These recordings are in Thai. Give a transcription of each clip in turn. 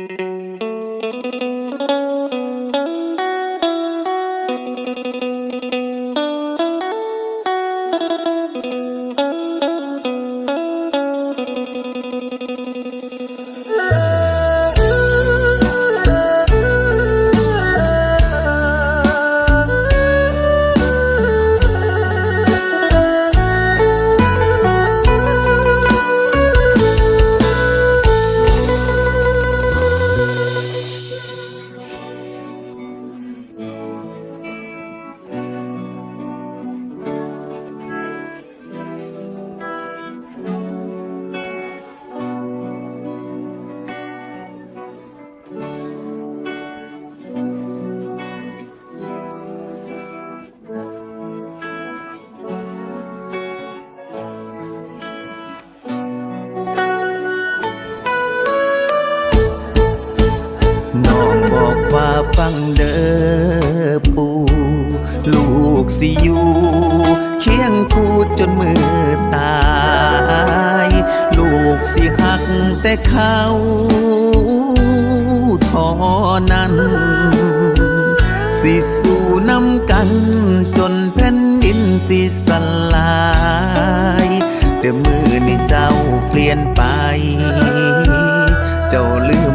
น้ ลูกสิอยู่เคียงคู่จนมือตาย ลูกสิหักแต่เขาทอนั้น สิสู้นำกันจนแผ่นดินสิสลาย แต่มือนี่เจ้าเปลี่ยนไป เจ้าลือ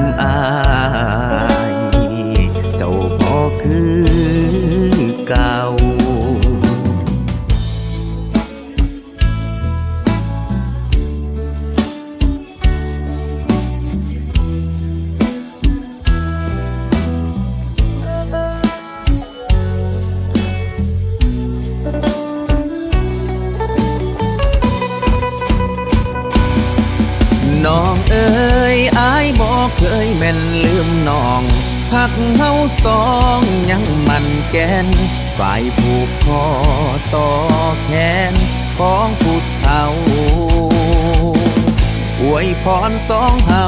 เอ้ยอายบอกเคยแม่นลืมน้อง พักเฮาสองยังมันแกนฝ่ายผูกคอต่อแขนของผู้เฒ่าอวยพรสองเฮา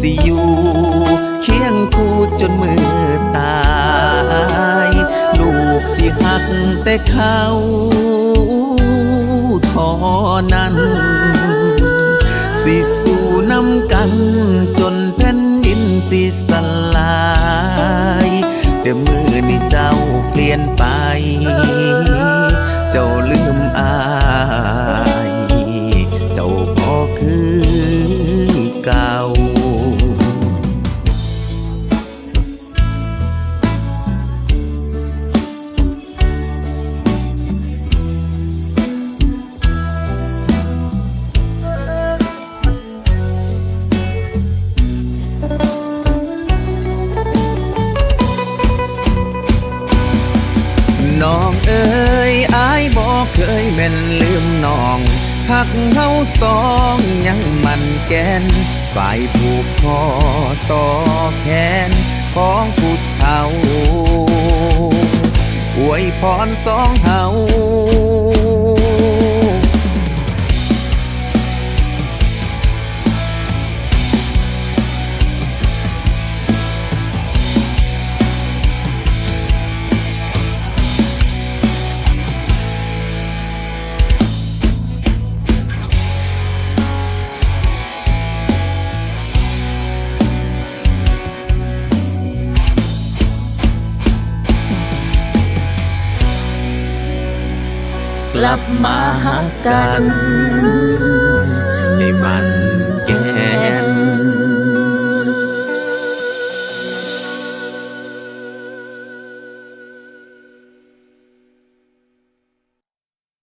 สิอยู่เคียงคู่จนมือตาย ลูกสิหักแต่เขาทอนั้น สิสู้นำกันจนแผ่นดินสิสลายแต่มือนี่เจ้าเปลี่ยนไป เจ้าลืมอาย เจ้าพอคือ แม่นลืมน้องหักเฮาสองยังมันแกนฝ่ายผูกคอต่อแขนของผู้เฒ่าอวยพรสองเฮา ลับมาหากันให้มัน